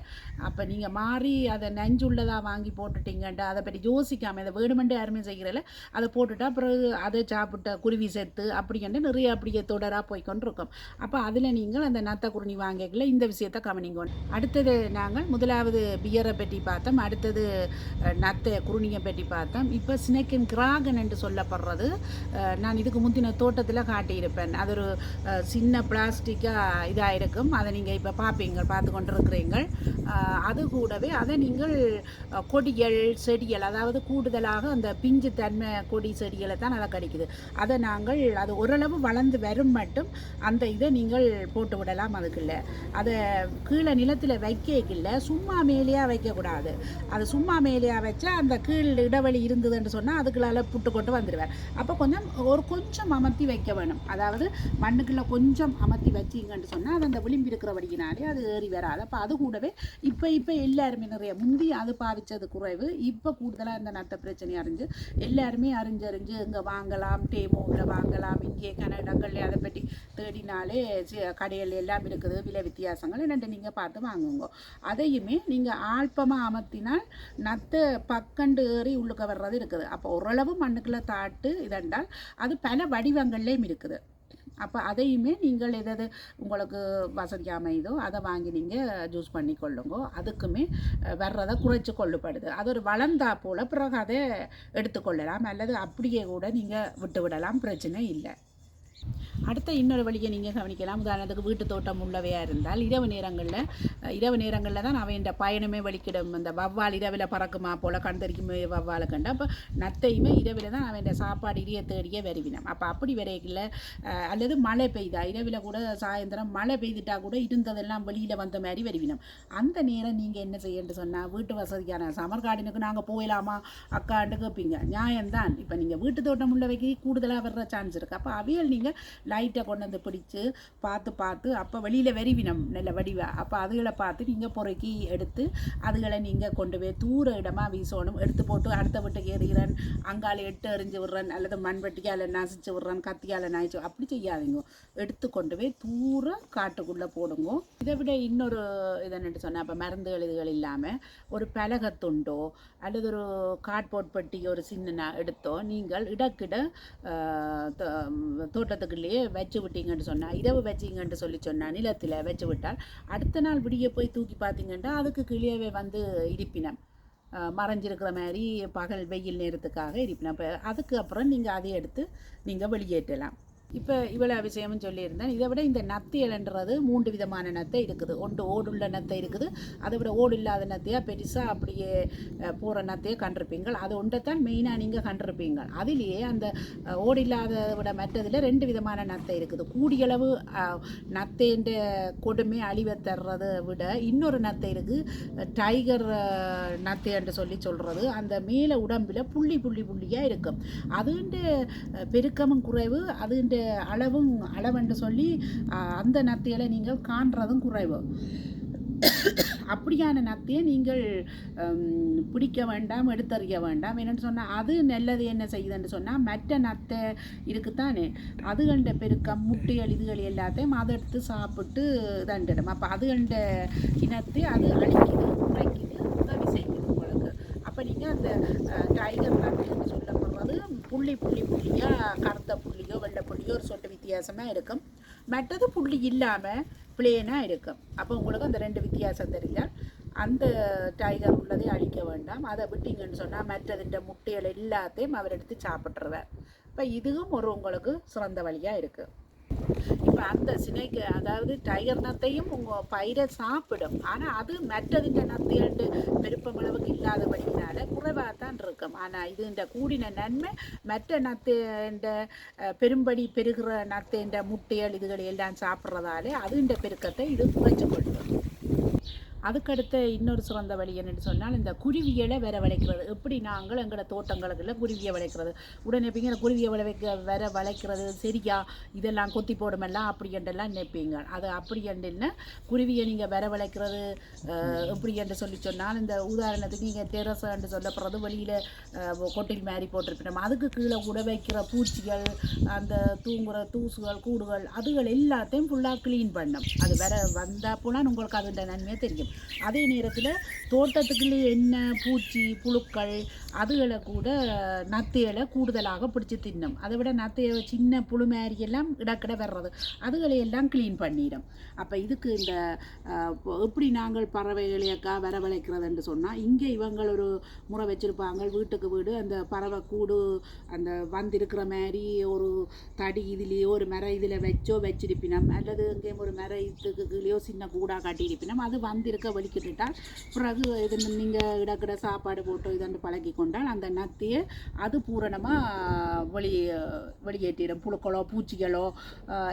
அப்போ நீங்கள் மாறி அதை நஞ்சு உள்ளதாக வாங்கி போட்டுட்டீங்கன்ட்டு அதை பற்றி யோசிக்காமல் இதை வேணுமெண்டு யாருமே செய்கிறதில்ல அதை போட்டுட்டா பிறகு அதை சாப்பிட்ட குருவி செத்து அப்படிங்கன்ட்டு நிறைய அப்படியே தொடராக போய் கொண்டிருக்கும் அப்போ அதில் நீங்கள் அந்த நத்த குருணி வாங்கிக்கல இந்த விஷயத்தை கவனிங்க. அடுத்தது நாங்கள் முதலாவது பியரை பற்றி பார்த்தோம். அடுத்தது நத்த நத்தை குருணியை பற்றி பார்த்தோம். இப்போ சினக்கின் கிராகன் என்று சொல்லப்படுறது நான் இதுக்கு முந்தின தோட்டத்தில் காட்டியிருப்பேன். அது ஒரு சின்ன பிளாஸ்டிக்காக இதாக இருக்கும். அதை நீங்கள் இப்போ பார்ப்பீங்க பார்த்து கொண்டிருக்கிறீங்கள் அது கூடவே அதை நீங்கள் கொடிகள் செடிகள் அதாவது கூடுதலாக அந்த பிஞ்சு தன்மை கொடி செடிகளை தான் அதை கிடைக்குது. அதை நாங்கள் அது ஓரளவு வளர்ந்து வரும் மட்டும் அந்த இதை நீங்கள் போட்டு விடலாம் அதுக்குள்ள. அதை கீழே நிலத்தில் வைக்கல சும்மா மேலேயா வைக்கக்கூடாது. அது சும்மா மேலேயா வச்சா அந்த கீழ் இடைவெளி இருந்ததுன்னு சொன்னால் அதுக்குள்ளால புட்டு கொண்டு வந்துடுவேன் அப்போ கொஞ்சம் ஒரு கொஞ்சம் அமர்த்தி வைக்க வேணும். அதாவது மண்ணுக்குள்ளே கொஞ்சம் அமர்த்தி வச்சிங்கன்னு சொன்னால் அது அந்த விளிம்பு இருக்கிறபடினாலே அது ஏறி வராது. அப்போ அது கூடவே இப்போ இப்போ எல்லாருமே நிறைய முந்தி அது பாவிச்சது குறைவு. இப்போ கூடுதலாக இந்த நத்த பிரச்சனை அறிஞ்சு எல்லாருமே அறிஞ்சு அறிஞ்சு இங்கே வாங்கலாம் டேமோவில் வாங்கலாம் இங்கே கடைகளில் அதை பற்றி தேடினாலே கடைகள் எல்லாம் இருக்குது விலை வித்தியாசங்கள் என்னென்று நீங்கள் பார்த்து வாங்குங்க. அதையுமே நீங்கள் ஆழ்பமாக அமர்த்தினால் நத்து பக்கண்டு ஏறி உள்ளுக்க வர்றது இருக்குது. அப்போ ஓரளவு மண்ணுக்குள்ளே தாட்டு இதென்றால் அது பல வடிவங்கள்லேயும் இருக்குது. அப்போ அதையுமே நீங்கள் எதாவது உங்களுக்கு வசதி அமைதோ அதை வாங்கி நீங்கள் ஜூஸ் பண்ணி கொள்ளுங்கோ. அதுக்குமே வர்றதை குறைச்சி கொள்ளப்படுது அது ஒரு வளர்ந்தா போல் பிறகு அதை எடுத்துக்கொள்ளலாம் அல்லது அப்படியே கூட நீங்கள் விட்டு விடலாம். பிரச்சனை இல்லை. அடுத்த இன்னொரு வழியை நீங்கள் கவனிக்கலாம். உதாரணத்துக்கு வீட்டு தோட்டம் உள்ளவையாக இருந்தால் இரவு நேரங்களில் இரவு நேரங்களில் தான் அவன் இந்த பயணமே வலிக்கிடும். இந்த வவ்வால் இரவில் பறக்குமா போல் கண்டறிக்கும் வவ்வாலை கண்டு. அப்போ நத்தையுமே இரவில் தான் அவன் சாப்பாடு இரிய தேடியே வருவினான். அப்போ அப்படி வரையில் அல்லது மழை பெய்தா இரவில் கூட சாயந்தரம் மழை பெய்துட்டா கூட இருந்ததெல்லாம் வெளியில் வந்த மாதிரி வருவினம் அந்த நேரம் நீங்கள் என்ன செய்யன்னு சொன்னால் வீட்டு வசதியான சமர் கார்டனுக்கு நாங்கள் போயிடலாமா அக்காண்டு கேட்பீங்க நியாயம்தான். இப்போ நீங்கள் வீட்டு தோட்டம் உள்ளவைக்கு கூடுதலாக வர்ற சான்ஸ் இருக்குது அப்போ அவையல் நீங்கள் லைட்டை கொண்டு வந்து பிடிச்சு பார்த்து பார்த்து அப்போ வெளியில் வெறிவினம் நல்ல வடிவா. அப்போ அதுகளை பார்த்து நீங்கள் பொறுக்கி எடுத்து அதுகளை நீங்கள் கொண்டு போய் தூர இடமாக வீசணும். எடுத்து போட்டு அடுத்த வீட்டுக்கு ஏறுகிறேன். அங்கால எட்டு எறிஞ்சு விடுறேன். அல்லது மண்வெட்டியால் நசிச்சு விடுறேன். கத்தியால் நாய்ச்சி அப்படி செய்யாதீங்க. எடுத்து கொண்டு போய் தூர காட்டுக்குள்ளே போடுங்க. இதை விட இன்னொரு இதன்னு சொன்னால் அப்போ மருந்துகள் இதுகள் இல்லாமல் ஒரு பலகத்துண்டோ அல்லது ஒரு கார்ட்போர்ட் பெட்டி ஒரு சின்ன எடுத்தோ நீங்கள் இடக்கிட தோட்ட தோ- தோட்டத்துக்குள்ளேயே வச்சு விட்டீங்கன்னு சொன்னால் இரவு வச்சிங்கன்ட்டு சொல்லி சொன்னால் நிலத்தில் வச்சு விட்டால் அடுத்த நாள் விடிய போய் தூக்கி பார்த்தீங்கன்னா அதுக்கு கிளியவே வந்து இருப்பினம் மறைஞ்சிருக்கிற மாதிரி பகல் வெயில் நேரத்துக்காக இருப்பினம் இப்போ அதுக்கு அப்புறம் நீங்கள் அதை எடுத்து நீங்கள் வெளியேற்றலாம். இப்போ இவ்வளோ விஷயமும் சொல்லியிருந்தேன். இதை விட இந்த நத்தியல்ன்றது மூன்று விதமான நத்தை இருக்குது. ஒன்று ஓடுள்ள நத்தை இருக்குது. அதை விட ஓடு இல்லாத நத்தையாக பெருசாக அப்படியே போகிற நத்தையை கண்டிருப்பீங்கள். அது ஒன்றைத்தான் மெயினாக நீங்கள் கண்டிருப்பீங்க அதிலேயே அந்த ஓடு இல்லாத விட மற்றதில் ரெண்டு விதமான நத்தை இருக்குது. கூடியளவு நத்தைன்ற கொடுமை அழிவை தர்றதை விட இன்னொரு நத்தை இருக்குது டைகர் நத்தை என்று சொல்லி சொல்கிறது அந்த மேலே உடம்பில் புள்ளி புள்ளி புள்ளியாக இருக்கும். அதுன்ற பெருக்கமும் குறைவு. அதுன்ற அளவும் அளவென்று சொல்லி அந்த நத்தையில் நீங்கள் காண்றதும் குறைவு. அப்படியான நத்தையை நீங்கள் பிடிக்க வேண்டாம் எடுத்தறிய வேண்டாம். என்னென்னு சொன்னால் அது நல்லது என்ன செய்யுதுன்னு சொன்னால் மற்ற நத்தை இருக்குத்தானே? அதுகண்ட பெருக்கம் முட்டைகள் இதுகள் எல்லாத்தையும் அதை எடுத்து சாப்பிட்டு தண்டிடும் அப்போ அதுகண்ட இனத்தை அது அழிக்குது குறைக்குது உதவி செய்யுது உங்களுக்கு. அப்போ நீங்கள் அந்த டைகர் நட்டுன்னு சொல்லி புள்ளி புள்ளி புள்ளியாக கருத்த புள்ளியோ வெள்ளை புள்ளியோ ஒரு சொட்டு வித்தியாசமாக இருக்கும். மற்றது புள்ளி இல்லாமல் பிளேனாக இருக்கும். அப்போ உங்களுக்கு அந்த ரெண்டு வித்தியாசம் தெரிஞ்சால் அந்த டைகர் உள்ளதை அழிக்க வேண்டாம். அதை விட்டிங்கன்னு சொன்னால் மற்றதுன்ற முட்டைகள் எல்லாத்தையும் அவர் எடுத்து சாப்பிட்ருவார் இப்போ இதுவும் ஒரு உங்களுக்கு சிறந்த வழியாக இருக்குது இப்போ அந்த சினைக்கு அதாவது டைகர் நத்தையும் உங்கள் பயிரை சாப்பிடும். ஆனால் அது மற்றதுண்ட நத்தையண்டு பெருப்பம் அளவுக்கு இல்லாதபடினால குறைவாக தான் இருக்கும். ஆனால் இது இந்த கூடின நன்மை மற்ற நத்தைன்ற பெரும்படி பெருகிற நத்தைன்ற முட்டைகள் இதுகளை எல்லாம் சாப்பிட்றதாலே அதுன்ற பெருக்கத்தை இது குறைச்சு கொள்ளும் அதுக்கடுத்த இன்னொரு சிறந்த வழி என்னென்னு சொன்னால் இந்த குருவியலை வர வளைக்கிறது. எப்படி நாங்கள் எங்களோட தோட்டங்களுக்குள்ள குருவியை வளைக்கிறது? உடனே எப்படிங்க குருவியை வளைக்க வர வளைக்கிறது? சரியா? இதெல்லாம் கொத்தி போடுமெல்லாம் அப்படி என்றெல்லாம் நினைப்பீங்க. அது அப்படி என்றுன்னு? குருவியை நீங்கள் வர வளைக்கிறது எப்படி என்று சொல்லி சொன்னால் இந்த உதாரணத்துக்கு நீங்கள் டெரஸ் என்று சொல்லப்படுறது வெளியில் கொட்டில் மாதிரி போட்டிருப்போம் அதுக்கு கீழே கூட வைக்கிற பூச்சிகள் அந்த தூங்குற தூசுகள் கூடுகள் அதுகள் எல்லாத்தையும் ஃபுல்லாக க்ளீன் பண்ணும். அது வேற வந்தால் போனால் உங்களுக்கு அதோட நன்மையாக தெரியும். அதே நேரத்தில் தோட்டத்துக்குள்ளே என்ன பூச்சி புழுக்கள் அதுகளை கூட நத்தைகளை கூடுதலாக பிடிச்சி தின்னும். அதை விட நத்தைய சின்ன புழு மாதிரி எல்லாம் இடக்கிட வர்றது. அதுகளை எல்லாம் க்ளீன் பண்ணிடும். அப்போ இதுக்கு இந்த எப்படி நாங்கள் பறவைகளையக்கா வரவழைக்கிறதுன்னு சொன்னால் இங்கே இவங்கள் ஒரு முறை வச்சுருப்பாங்க. வீட்டுக்கு வீடு அந்த பறவை கூடு அந்த வந்திருக்கிற மாதிரி ஒரு தடி இதுலேயோ ஒரு மர இதில் வச்சோ வச்சிருப்பினம். அல்லது எங்கேயும் ஒரு மர இதுக்கு கீழேயோ சின்ன கூடாக காட்டியிருப்பினம். அது வந்திருக்க வலிக்கிட்டுட்டால் பிறகு இது நீங்கள் இடக்கிட சாப்பாடு போட்டு இதன்று பழகி கொண்டால் அந்த நத்தியை அது பூரணமாக வெளி வெளியேற்றிடும். புழுக்களோ பூச்சிகளோ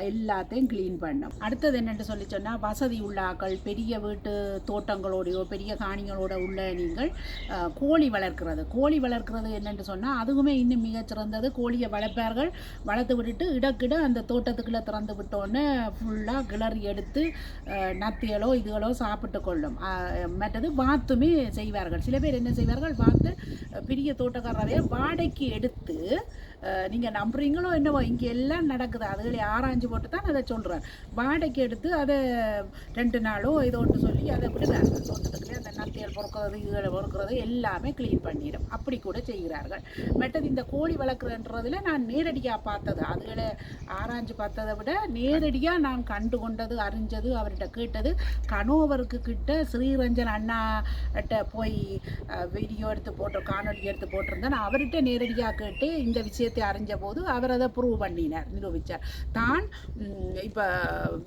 எல்லாத்தையும் க்ளீன் பண்ணும். அடுத்தது என்னென்னு சொல்லி சொன்னால் வசதி உள்ளாக்கள் பெரிய வீட்டு தோட்டங்களோடையோ பெரிய காணிகளோட உள்ள நீங்கள் கோழி வளர்க்கிறது. கோழி வளர்க்கிறது என்னென்னு சொன்னால் அதுவுமே இன்னும் மிகச்சிறந்தது. கோழியை வளர்ப்பார்கள். வளர்த்து விட்டுட்டு இடக்கிட அந்த தோட்டத்துக்குள்ளே திறந்து விட்டோன்னே ஃபுல்லாக கிளறி எடுத்து நத்திகளோ இதுகளோ சாப்பிட்டு கொள்ளும். மற்றது வாத்துமே செய்வார்கள். சில பேர் என்ன செய்வார்கள்? வாத்து பெரிய தோட்டக்காரரையே வாடகைக்கு எடுத்து நீங்கள் நம்புறீங்களோ என்னவோ இங்கே எல்லாம் நடக்குது. அதுகளை ஆராய்ஞ்சு போட்டு தான் அதை சொல்கிறேன் வாடகைக்கு எடுத்து அதை ரெண்டு நாளோ ஏதோ ஒன்று சொல்லி அதை விடுறாங்க தோட்டத்துக்குள்ளே அந்த நத்தியல் பொறுக்கிறது இதுகளை பொறுக்கிறது எல்லாமே க்ளீன் பண்ணிடும். அப்படி கூட செய்கிறார்கள். மற்றது இந்த கோழி வளர்க்குறன்றதில் நான் நேரடியாக பார்த்தது. அதுகளை ஆராய்ஞ்சு பார்த்ததை விட நேரடியாக நான் கண்டு கொண்டது அறிஞ்சது அவர்கிட்ட கேட்டது. கனோவருக்கு கிட்ட ஸ்ரீரஞ்சன் அண்ணாட்ட போய் வீடியோ எடுத்து போட்டு காணொலி எடுத்து போட்டிருந்தேன். நான் அவர்கிட்ட நேரடியாக கேட்டு இந்த விஷயத்தை அறிஞ்ச போது அவர் அதை ப்ரூவ் பண்ணினார் நிரூபித்தார் தான் இப்போ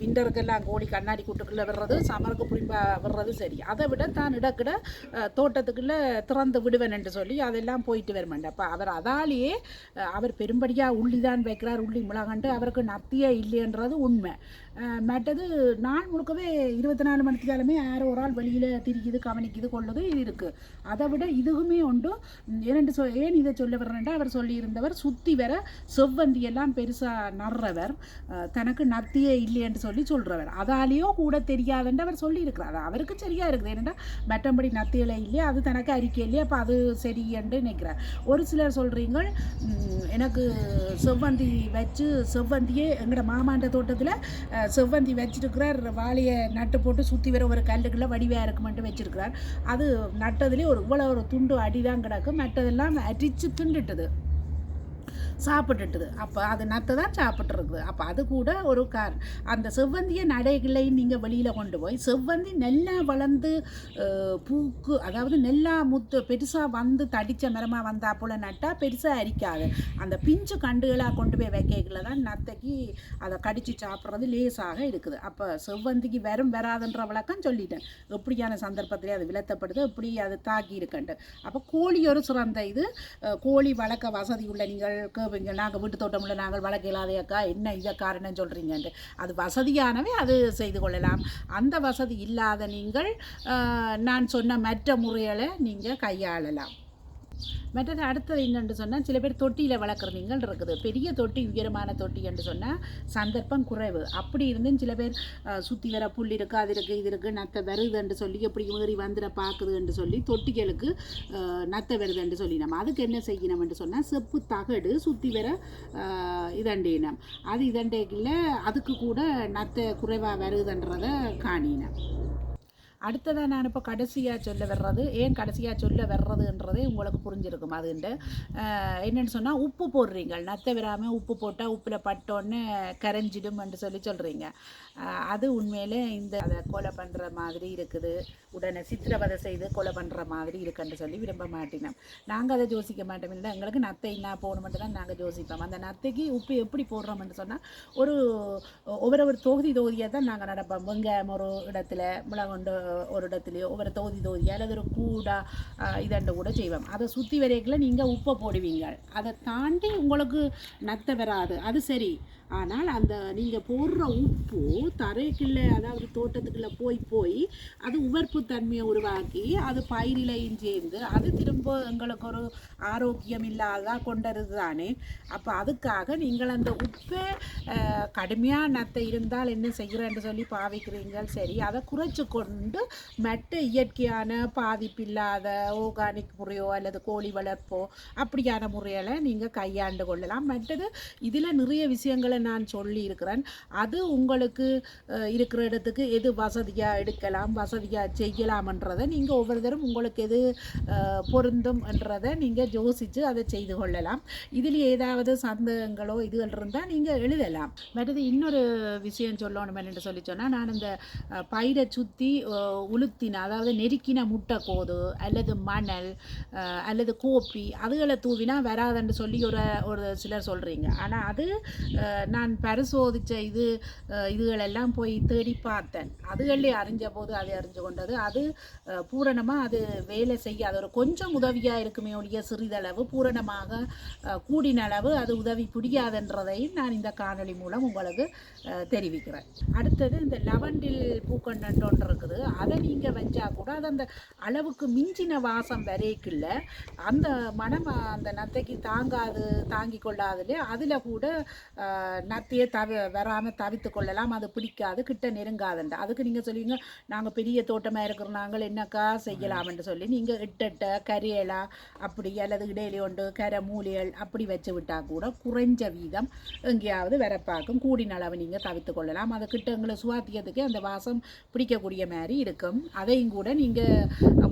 விண்டருக்கெல்லாம் கோழி கண்ணாடி கூட்டுக்குள்ளே விடுறது சமருக்கு புரிம்பா விடுறது சரி. அதை விட தான் இடக்கிட தோட்டத்துக்குள்ளே திறந்து விடுவேன் என்று சொல்லி அதெல்லாம் போயிட்டு வரமாட்டேன் அப்போ அவர் அதாலேயே அவர் பெரும்படியாக உள்ளி தான் வைக்கிறார் உள்ளி மிளகாண்டு அவருக்கு நத்தியே இல்லைன்றது உண்மை. மற்றது நாள் முழுக்கவே இருபத்தி நாலு மணி நேரமே யாரோ ஒரு ஆள் வெளியில் திரிக்குது கவனிக்குது கொள்ளுது இது இருக்குது அதை விட இதுவுமே உண்டு. ம், ஏனென்று சொ ஏன் இதை சொல்ல வர்றேன்டா அவர் சொல்லியிருந்தவர் சுற்றி வர செவ்வந்தி எல்லாம் பெருசாக நடுறவர் தனக்கு நத்தியே இல்லைன்னு சொல்லி சொல்கிறவர் அதாலேயோ கூட தெரியாதுன்ட்டு அவர் சொல்லியிருக்கிறார். அது அவருக்கு சரியாக இருக்குது. ஏன்னா மற்றபடி நத்தியில் இல்லையா அது தனக்கு அறிக்கை இல்லையா அப்போ அது சரியன்று நினைக்கிறார். ஒரு சிலர் சொல்கிறீங்க எனக்கு செவ்வந்தி வச்சு செவ்வந்தியே எங்களோட மாமாண்ட தோட்டத்தில் செவ்வந்தி வச்சிருக்கிறார். வாழையை நட்டு போட்டு சுற்றி வர ஒரு கல்லுக்குள்ள வடிவாக இருக்குமென்ட்டு வச்சிருக்கிறார். அது நட்டதுலேயே ஒரு இவ்வளோ ஒரு துண்டு அடிதான் கிடக்கு. மற்றதெல்லாம் அடித்து திண்டுட்டுது. சாப்பிட்டுட்டுது. அப்போ அது நத்தை தான் சாப்பிட்ருக்குது அப்போ அது கூட ஒரு கார் அந்த செவ்வந்தியை நடைகளை நீங்கள் வெளியில் கொண்டு போய் செவ்வந்தி நல்லா வளர்ந்து பூக்கு அதாவது நெல்லா முத்து பெருசாக வந்து தடித்த மரமாக வந்தால் போல் நட்டால் பெருசாக அரிக்காது. அந்த பிஞ்சு கண்டுகளாக கொண்டு போய் வைக்கல தான் நத்தைக்கு அதை கடித்து சாப்பிட்றது லேசாக இருக்குது. அப்போ செவ்வந்திக்கு வெறும் வராதுன்ற விளக்கம் சொல்லிட்டேன். எப்படியான சந்தர்ப்பத்திலே அது விளத்தப்படுது எப்படி அது தாக்கி இருக்கண்டு அப்போ கோழி ஒரு சிறந்த இது. கோழி வளர்க்க வசதி உள்ள நீங்கள் இப்போ நாங்கள் வீட்டு தோட்டமுள்ள நாங்கள் வளர்க்க இல்லாதையக்கா என்ன இதை காரணம் சொல்கிறீங்கன்ட்டு அது வசதியானவே அது செய்து கொள்ளலாம். அந்த வசதி இல்லாத நீங்கள் நான் சொன்ன மற்ற முறைகளை நீங்கள் கையாளலாம். மற்றது அடுத்தது என்னென்று சொன்னால் சில பேர் தொட்டியில் வளர்க்குறவங்கள் இருக்குது. பெரிய தொட்டி உயரமான தொட்டி என்று சொன்னால் சந்தர்ப்பம் குறைவு. அப்படி இருந்தும் சில பேர் சுற்றி வர புல் இருக்குது அது இருக்குது இது இருக்குது நத்தை வருதுன்னு சொல்லி எப்படி ஏறி வந்துட பார்க்குதுன்னு சொல்லி தொட்டிகளுக்கு நத்தை வருதுன்னு சொல்லி நம்ம அதுக்கு என்ன செய்யணும்னு சொன்னால் செப்பு தகடு சுற்றி வர இதண்டினம் இதண்டேனம் அது இதண்டையில் அதுக்கு கூட நத்தை குறைவாக வருதுன்றதை காணினம். அடுத்ததாக நான் இப்போ கடைசியாக சொல்ல வர்றது ஏன் கடைசியாக சொல்ல வர்றதுன்றதே உங்களுக்கு புரிஞ்சிருக்கும். அதுண்டு என்னென்னு சொன்னால் உப்பு போடுறீங்க. நத்தை விடாமல் உப்பு போட்டால் உப்பில் பட்டோன்னு கரைஞ்சிடும்னு சொல்லி சொல்கிறீங்க அது உண்மையிலே இந்த அதை கொலை பண்ணுற மாதிரி இருக்குது. உடனே சித்திரவதை செய்து கொலை பண்ணுற மாதிரி இருக்குன்னு சொல்லி விரும்ப மாட்டினோம் நாங்கள் அதை யோசிக்க மாட்டோம். இல்லை எங்களுக்கு நத்தை என்ன போகணுமென்று தான் நாங்கள் யோசிப்போம். அந்த நத்தைக்கு உப்பு எப்படி போடுறோம்னு சொன்னால் ஒரு ஒவ்வொரு ஒரு தொகுதி தொகுதியாக தான் நாங்கள் நடப்போம். வெங்காயம் ஒரு இடத்துல மிளகுண்டு ஒரு இடத்துலையோ ஒவ்வொரு தொகுதி தொகுதியாக அல்லது ஒரு கூடா இதண்டு கூட செய்வோம். அதை சுற்றி வரைக்கில் நீங்கள் உப்பை போடுவீங்க. அதை தாண்டி உங்களுக்கு நத்தை வராது அது சரி. ஆனால் அந்த நீங்கள் போடுற உப்பு தரைக்குள்ளே அதாவது தோட்டத்துக்குள்ளே போய் போய் அது உவர்ப்பு தன்மையை உருவாக்கி அது பயிரிலையும் சேர்ந்து அது திரும்ப எங்களுக்கு ஒரு ஆரோக்கியம் இல்லாததாக கொண்டது தானே அப்போ அதுக்காக நீங்கள் அந்த உப்பை கடுமையாக நத்தை இருந்தால் என்ன செய்கிறேன்னு சொல்லி பாவிக்கிறீங்க சரி அதை குறைச்சி கொண்டு மற்ற இயற்கையான பாதிப்பில்லாத ஆர்கானிக் முறையோ அல்லது கோழி வளர்ப்போ அப்படியான முறையில் நீங்கள் கையாண்டு கொள்ளலாம். மற்றது இதில் நிறைய விஷயங்களை நான் சொல்லியிருக்கிறேன். அது உங்களுக்கு இருக்கிற இடத்துக்கு எது வசதியாக எடுக்கலாம் வசதியாக செய்யலாம்ன்றதை நீங்கள் ஒவ்வொருத்தரும் உங்களுக்கு எது பொருந்தும் என்றதை நீங்கள் யோசித்து அதை செய்து கொள்ளலாம். இதில் ஏதாவது சந்தேகங்களோ இதுகள் இருந்தால் நீங்கள் எழுதலாம். மற்றது இன்னொரு விஷயம் சொல்லணும் என்று சொல்லி சொன்னால் நான் இந்த பயிரை சுற்றி உளுத்தின அதாவது நெருக்கின முட்டை கோது அல்லது மணல் அல்லது கோப்பி அதுகளை தூவினா வராதுன்னு சொல்லி ஒரு ஒரு சிலர் சொல்கிறீங்க ஆனால் அது நான் பரிசோதித்த இது இதுகளெல்லாம் போய் தேடி பார்த்தேன். அதுகளே அறிஞ்ச போது அதை அறிஞ்சு கொண்டது. அது பூரணமாக அது வேலை செய்யாது ஒரு கொஞ்சம் உதவியாக இருக்குமே ஒழிய சிறிதளவு பூரணமாக கூடின அளவு அது உதவி புரியாதுன்றதையும் நான் இந்த காணொலி மூலம் உங்களுக்கு தெரிவிக்கிறேன். அடுத்தது இந்த லவண்டில் பூக்கண்டு இருக்குது. அதை நீங்கள் வச்சா கூட அது அந்த அளவுக்கு மிஞ்சின வாசம் வரைக்கில்ல அந்த மனம் அந்த நத்தைக்கு தாங்காது தாங்கி கொள்ளாதுலே அதில் கூட நத்தையை தவி வராமல் தவித்து கொள்ளலாம். அது பிடிக்காது கிட்ட நெருங்காதுண்டு அதுக்கு நீங்கள் சொல்லுவீங்க நாங்கள் பெரிய தோட்டமாக இருக்கிற நாங்கள் என்னக்கா செய்யலாம்னு சொல்லி நீங்கள் இட்டட்ட கரியலா அப்படி அல்லது இடையில ஒன்று கரை மூலியல் அப்படி வச்சு விட்டால் கூட குறைஞ்ச வீதம் எங்கேயாவது வரப்பாக்கும் கூடின அளவு நீங்கள் தவித்து கொள்ளலாம். அது கிட்ட எங்களை சுவாத்தியத்துக்கு அந்த வாசம் பிடிக்கக்கூடிய மாதிரி இருக்கும். அதையும் கூட நீங்கள்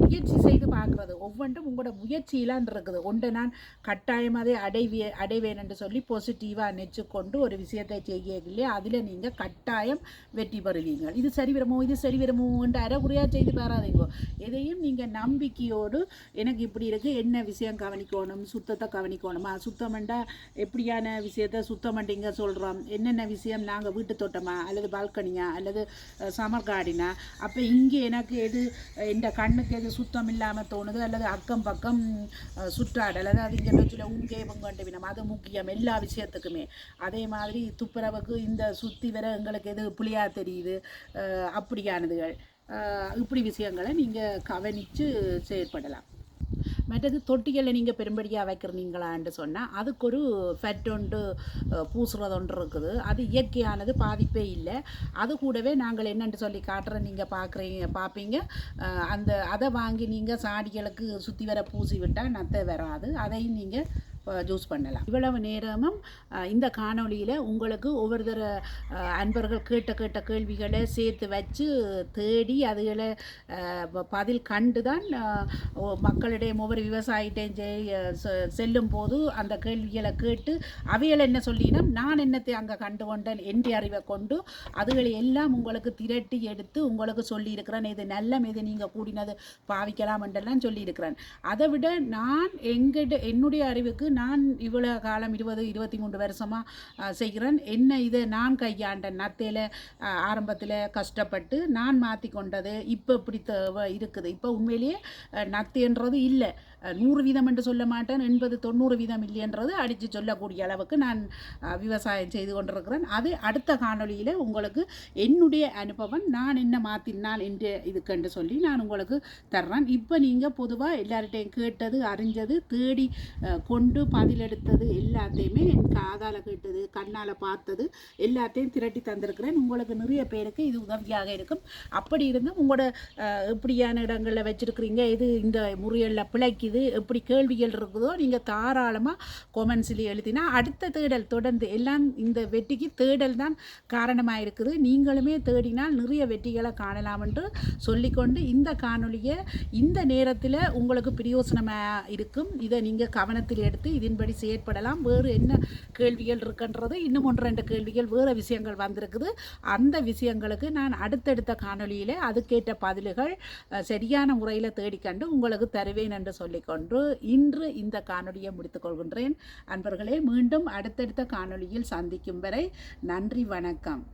முயற்சி செய்து பார்க்குறது. ஒவ்வொன்றும் உங்களோட முயற்சியிலான் இருக்குது. ஒன்று நான் கட்டாயம் அதை அடைவே அடைவேன் என்று சொல்லி பாசிட்டிவாக நெச்சு கொண்டு ஒரு ஒரு விஷயத்தை செய்யலையே அதில் நீங்கள் கட்டாயம் வெற்றி பெறுவீங்க இது சரி வருமோ? இது சரி வருமோ? என்று அறகுறையாக செய்து பாராதீங்க. எதையும் நீங்கள் நம்பிக்கையோடு எனக்கு இப்படி இருக்குது என்ன விஷயம் கவனிக்கணும்? சுத்தத்தை கவனிக்கணுமா? சுத்தமெண்டா எப்படியான விஷயத்த சுத்தம் பண்ணிங்க சொல்கிறோம் என்னென்ன விஷயம் நாங்கள் வீட்டு தோட்டமா? அல்லது பால்கனியா? அல்லது சமர் கார்டினா அப்போ இங்கே எனக்கு எது இந்த கண்ணுக்கு எது சுத்தம் இல்லாமல் தோணுது? அல்லது அக்கம் பக்கம் சுற்றாடல் அதாவது இங்கே வச்சுல உங்கே பொங்கண்டு வினம் அது முக்கியம் எல்லா விஷயத்துக்குமே. அதே மாதிரி மாதிரி துப்புரவுக்கு இந்த சுற்றி வர எங்களுக்கு எது புளியாக தெரியுது. அப்படியானதுகள். இப்படி விஷயங்களை நீங்கள் கவனித்து செயற்படலாம். மற்றது தொட்டிகளில் நீங்கள் பெரும்படியாக வைக்கிறீங்களான்னு சொன்னால் அதுக்கு ஒரு ஃபெட் ஒன்று பூசுறது ஒன்று இருக்குது. அது இயற்கையானது பாதிப்பே இல்லை. அது கூடவே நாங்கள் என்னென்று சொல்லி காட்டுற நீங்கள் பார்க்குறீங்க பார்ப்பீங்க அந்த அதை வாங்கி நீங்கள் சாடிகளுக்கு சுற்றி வர பூசி விட்டால் நத்தை வராது. அதையும் நீங்கள் ஜூஸ் பண்ணலாம். இவ்வளவு நேரமும் இந்த காணொலியில் உங்களுக்கு ஒவ்வொரு தர அன்பர்கள் கேட்ட கேட்ட கேள்விகளை சேர்த்து வச்சு தேடி அதுகளை பதில் கண்டு தான் மக்களிடையே ஒவ்வொரு விவசாயிட்டையும் செல்லும் போது அந்த கேள்விகளை கேட்டு அவைகளை என்ன சொல்லினா நான் என்னத்தை அங்கே கண்டு கொண்டேன் என்ற அறிவை கொண்டு அதுகளை எல்லாம் உங்களுக்கு திரட்டி எடுத்து உங்களுக்கு சொல்லியிருக்கிறேன். இது நல்ல மீது நீங்கள் கூடினது பாவிக்கலாம் என்றெல்லாம் சொல்லியிருக்கிறேன். அதை விட நான் எங்கிட்ட என்னுடைய அறிவுக்கு நான் இவ்வளோ காலம் இருபது இருபத்தி மூன்று வருஷமாக செய்கிறேன். என்ன இதை? நான் கையாண்ட நத்தையில் ஆரம்பத்தில் கஷ்டப்பட்டு நான் மாற்றி கொண்டது இப்போ இப்படி இருக்குது. இப்போ உண்மையிலேயே நத்தைன்றது இல்லை. நூறு வீதம் என்று சொல்ல மாட்டேன். எண்பது தொண்ணூறு வீதம் இல்லைன்றது அடித்து சொல்லக்கூடிய அளவுக்கு நான் விவசாயம் செய்து கொண்டிருக்கிறேன். அது அடுத்த காணொலியில் உங்களுக்கு என்னுடைய அனுபவம் நான் என்ன மாற்றினால் என்று இதுக்கென்று சொல்லி நான் உங்களுக்கு தர்றேன். இப்போ நீங்கள் பொதுவாக எல்லார்கிட்டையும் கேட்டது அறிஞ்சது தேடி கொண்டு பதிலெடுத்தது எல்லாத்தையுமே என் காதால் கேட்டது கண்ணால் பார்த்தது எல்லாத்தையும் திரட்டி தந்திருக்கிறேன். உங்களுக்கு நிறைய பேருக்கு இது உதவியாக இருக்கும். அப்படி இருந்தும் உங்களோட எப்படியான இடங்களில் வச்சுருக்கிறீங்க. இது இந்த முறையில் பிழைக்குது. இது எப்படி கேள்விகள் இருக்குதோ நீங்கள் தாராளமாக கொமெண்ட்ஸில் எழுதினா அடுத்த தேடல் தொடர்ந்து எல்லாம் இந்த வெற்றிக்கு தேடல் தான் காரணமாக இருக்குது நீங்களுமே தேடினால் நிறைய வெற்றிகளை காணலாம் என்று சொல்லிக்கொண்டு இந்த காணொலியை இந்த நேரத்தில் உங்களுக்கு பிரயோசனமாக இருக்கும் இதை நீங்கள் கவனத்தில் எடுத்து இதன்படி செயற்படலாம். வேறு என்ன கேள்விகள் இருக்குன்றது? இன்னும் ஒன்று ரெண்டு கேள்விகள் வேறு விஷயங்கள் வந்திருக்குது. அந்த விஷயங்களுக்கு நான் அடுத்தடுத்த காணொலியில் அதுக்கேற்ற பதில்கள் சரியான முறையில் தேடிக்கண்டு உங்களுக்கு தருவேன் என்று சொல்லி கொண்டு இன்று இந்த காணொலியை முடித்துக்கொள்கின்றேன் அன்பர்களே மீண்டும் அடுத்தடுத்த காணொளியில் சந்திக்கும் வரை நன்றி வணக்கம்.